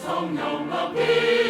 성령 아비